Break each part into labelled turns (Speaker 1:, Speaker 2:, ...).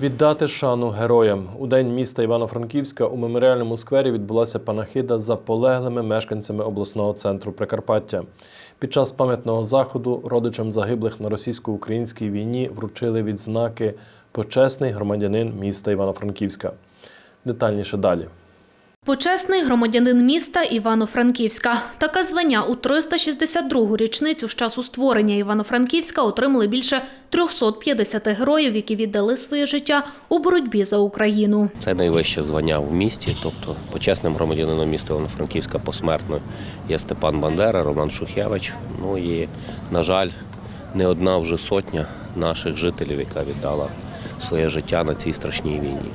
Speaker 1: Віддати шану героям у день міста Івано-Франківська у меморіальному сквері відбулася панахида за полеглими мешканцями обласного центру Прикарпаття. Під час пам'ятного заходу родичам загиблих на російсько-українській війні вручили відзнаки почесний громадянин міста Івано-Франківська. Детальніше далі.
Speaker 2: Почесний громадянин міста Івано-Франківська. Таке звання у 362-гу річницю з часу створення Івано-Франківська отримали більше 350 героїв, які віддали своє життя у боротьбі за Україну.
Speaker 3: Це найвище звання в місті, тобто почесним громадянином міста Івано-Франківська посмертно є Степан Бандера, Роман Шухевич. Ну і, на жаль, не одна вже сотня наших жителів, яка віддала своє життя на цій страшній війні.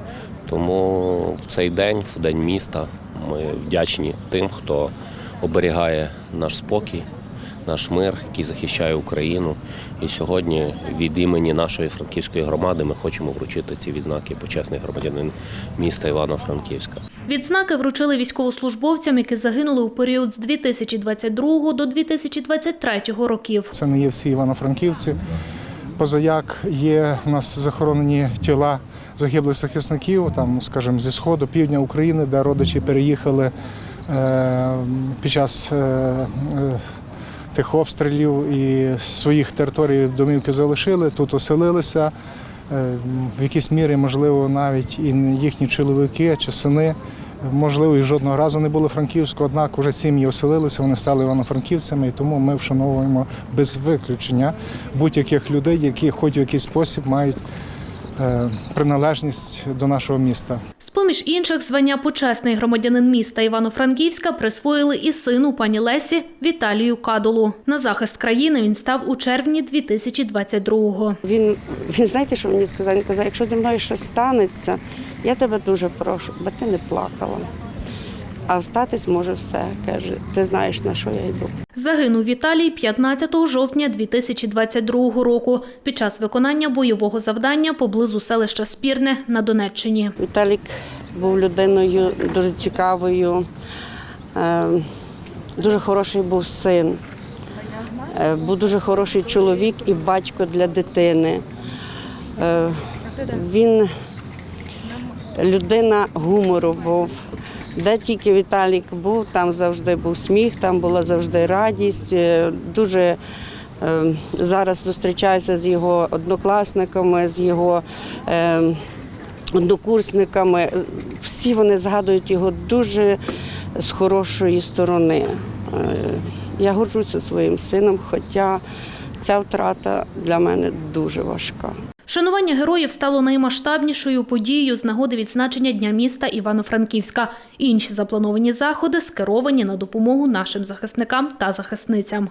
Speaker 3: Тому в цей день, в день міста, ми вдячні тим, хто оберігає наш спокій, наш мир, який захищає Україну. І сьогодні від імені нашої франківської громади ми хочемо вручити ці відзнаки почесний громадянин міста Івано-Франківська.
Speaker 2: Відзнаки вручили військовослужбовцям, які загинули у період з 2022 до 2023 років.
Speaker 4: Це не є всі івано-франківці. Позаяк є у нас захоронені тіла загиблих захисників, там, скажімо, зі сходу, півдня України, де родичі переїхали е, під час е, е, тих обстрілів і своїх територій домівки залишили, тут оселилися. В якійсь мірі, можливо, навіть і їхні чоловіки чи сини, можливо, і жодного разу не були франківську, однак вже сім'ї оселилися, вони стали івано-франківцями, і тому ми вшановуємо без виключення будь-яких людей, які хоч в якийсь спосіб мають приналежність до нашого міста.
Speaker 2: З-поміж інших звання почесний громадянин міста Івано-Франківська присвоїли і сину пані Лесі Віталію Кадулу. На захист країни він став у червні 2022-го.
Speaker 5: Він, він знаєте, що мені сказав? Він казав, якщо зі мною щось станеться, я тебе дуже прошу, бо ти не плакала. А статись може все. Каже, ти знаєш, на що я йду.
Speaker 2: Загинув Віталій 15 жовтня 2022 року під час виконання бойового завдання поблизу селища Спірне на Донеччині.
Speaker 5: Віталік був людиною дуже цікавою, е, дуже хороший був син, е, був дуже хороший чоловік і батько для дитини. Е, Він людина гумору був. Де тільки Віталік був, там завжди був сміх, там була завжди радість. Е, Дуже е, зараз зустрічаюся з його однокласниками, з його е, однокурсниками. Всі вони згадують його дуже з хорошої сторони. Я горжуся своїм сином, хоча ця втрата для мене дуже важка.
Speaker 2: Шанування героїв стало наймасштабнішою подією з нагоди відзначення Дня міста Івано-Франківська. Інші заплановані заходи скеровані на допомогу нашим захисникам та захисницям.